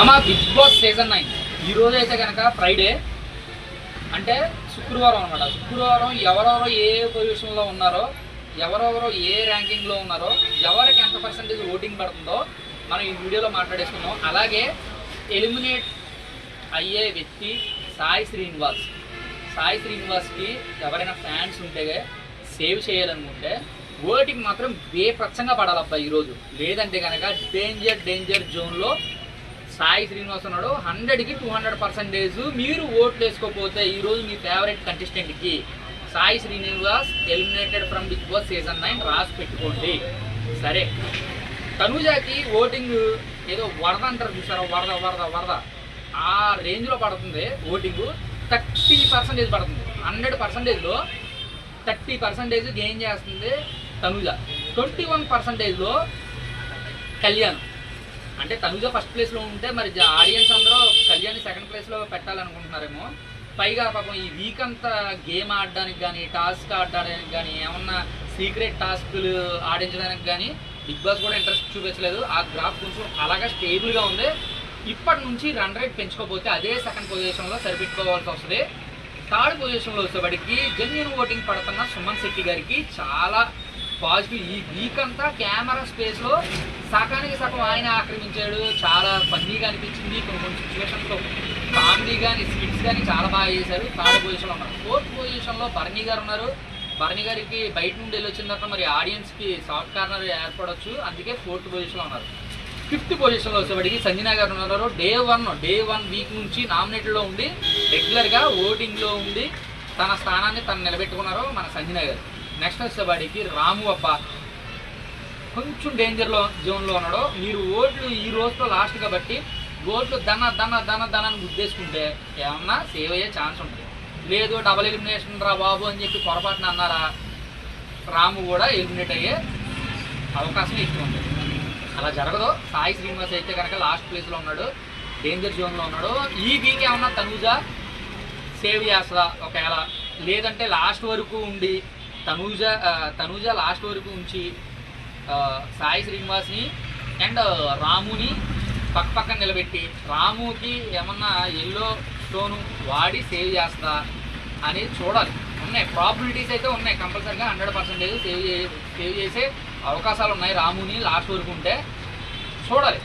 మామ big Boss season nine. ఈ రోజు అయితే కనుక ఫ్రైడే అంటే శుక్రవారం అనమాట. శుక్రవారం ఎవరెవరో ఏ పొజిషన్లో ఉన్నారో ఎవరెవరో ఏ ర్యాంకింగ్లో ఉన్నారో ఎవరికి ఎంత పర్సెంటేజ్ ఓటింగ్ పడుతుందో మనం ఈ వీడియోలో మాట్లాడేసుకున్నాం అలాగే ఎలిమినేట్ అయ్యే వ్యక్తి సాయి శ్రీనివాస్. సాయి శ్రీనివాస్కి ఎవరైనా ఫ్యాన్స్ ఉంటే సేవ్ చేయాలనుకుంటే ఓటింగ్ మాత్రం బేపచ్చంగా పడాలబ్బా ఈరోజు లేదంటే కనుక డేంజర్ డేంజర్ జోన్లో సాయి శ్రీనివాస్ ఉన్నాడు. హండ్రెడ్కి టూ హండ్రెడ్ పర్సెంటేజ్ మీరు ఓట్లు వేసుకోకపోతే ఈరోజు మీ favourite కంటెస్టెంట్కి Sai Srinivas eliminated from Bigg Boss season nine రాసి పెట్టుకోండి. సరే. తనుజాకి ఓటింగ్ ఏదో వరద అంటారు చూసారా? వరద వరద వరద. ఆ రేంజ్లో పడుతుంది ఓటింగ్. థర్టీ పర్సెంటేజ్ పడుతుంది. హండ్రెడ్ పర్సెంటేజ్లో థర్టీ పర్సెంటేజ్ గెయిన్ చేస్తుంది తనుజ. ట్వంటీ వన్ పర్సెంటేజ్లో కళ్యాణ్. అంటే తనుజ ఫస్ట్ ప్లేస్లో ఉంటే మరి ఆడియన్స్ అందరూ కళ్యాణ్ సెకండ్ ప్లేస్లో పెట్టాలనుకుంటున్నారేమో. పైగా పాపం ఈ వీక్ అంతా గేమ్ ఆడడానికి కానీ టాస్క్ ఆడడానికి కానీ ఏమన్నా సీక్రెట్ టాస్క్లు ఆడించడానికి కానీ బిగ్ బాస్ కూడా ఇంట్రెస్ట్ చూపించలేదు. ఆ గ్రాఫ్ కొంచెం అలాగా స్టేబుల్గా ఉంది. ఇప్పటి నుంచి రన్ రేట్ పెంచుకోకపోతే అదే సెకండ్ పొజిషన్లో సరిపెట్టుకోవాల్సి వస్తుంది. థర్డ్ పొజిషన్లో వచ్చేవాడికి జెన్యున్ ఓటింగ్ పడుతున్న సుమన్ శెట్టి గారికి చాలా పాజిటివ్ ఈ వీక్ అంతా కెమెరా స్పేస్లో సగానికి సగం ఆయన ఆక్రమించాడు. చాలా ఫన్నీగా అనిపించింది. కొన్ని కొన్ని సిచ్యువేషన్స్లో కామెడీ కానీ స్కిట్స్ కానీ చాలా బాగా చేశారు. థర్డ్ పొజిషన్లో ఉన్నారు. ఫోర్త్ పొజిషన్లో బర్నీ గారు ఉన్నారు. బర్నీ గారికి బయట నుండి వెళ్ళొచ్చిన తర్వాత మరి ఆడియన్స్కి సాఫ్ట్ కార్నర్ ఏర్పడవచ్చు అందుకే ఫోర్త్ పొజిషన్లో ఉన్నారు. ఫిఫ్త్ పొజిషన్లో వచ్చేవాడికి సంజనా గారు ఉన్నారు. Day one day one week నుంచి నామినేటెడ్లో ఉండి రెగ్యులర్గా ఓటింగ్లో ఉండి తన స్థానాన్ని తను నిలబెట్టుకున్నారు మన సంజనా గారు. నెక్స్ట్ వచ్చేవాడికి రాము అప్ప కొంచెం డేంజర్లో జోన్లో ఉన్నాడో మీరు ఓట్లు ఈ రోజుతో లాస్ట్ కాబట్టి ఓట్లు దన దన దన దన అని గుద్దేసుకుంటే ఏమన్నా సేవ్ అయ్యే ఛాన్స్ ఉంటుంది. లేదు డబల్ ఎలిమినేషన్ రా బాబు అని చెప్పి పొరపాటున అన్నారా రాము కూడా ఎలిమినేట్ అయ్యే అవకాశం ఎక్కువ ఉంది. అలా జరగదు. సాయి శ్రీనివాస్ అయితే కనుక లాస్ట్ ప్లేస్లో ఉన్నాడు డేంజర్ జోన్లో ఉన్నాడు. ఈ వీక్ ఏమన్నా తనూజ సేవ్ చేస్తుందా? ఒకవేళ లేదంటే లాస్ట్ వరకు ఉండి తనూజ తనూజ లాస్ట్ వరకు ఉంచి సాయి శ్రీనివాస్ని అండ్ రాముని పక్క పక్కన నిలబెట్టి రాముకి ఏమన్నా ఎల్లో స్టోను వాడి సేవ్ చేస్తా అనేది చూడాలి. ఉన్నాయి. ప్రాబిలిటీస్ అయితే ఉన్నాయి. కంపల్సరీగా హండ్రెడ్ పర్సెంటేజ్ సేవ్ చే సేవ్ చేసే అవకాశాలు ఉన్నాయి రాముని లాస్ట్ వరకు ఉంటే. చూడాలి.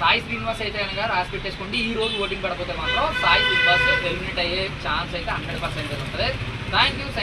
సాయి శ్రీనివాస్ అయితే కనుక రాసి పెట్టేసుకోండి. ఈ రోజు ఓటింగ్ పడిపోతే మాత్రం సాయి శ్రీనివాస్ ఎలిమినేట్ అయ్యే ఛాన్స్ అయితే హండ్రెడ్ పర్సెంటేజ్ ఉంటుంది. Thank you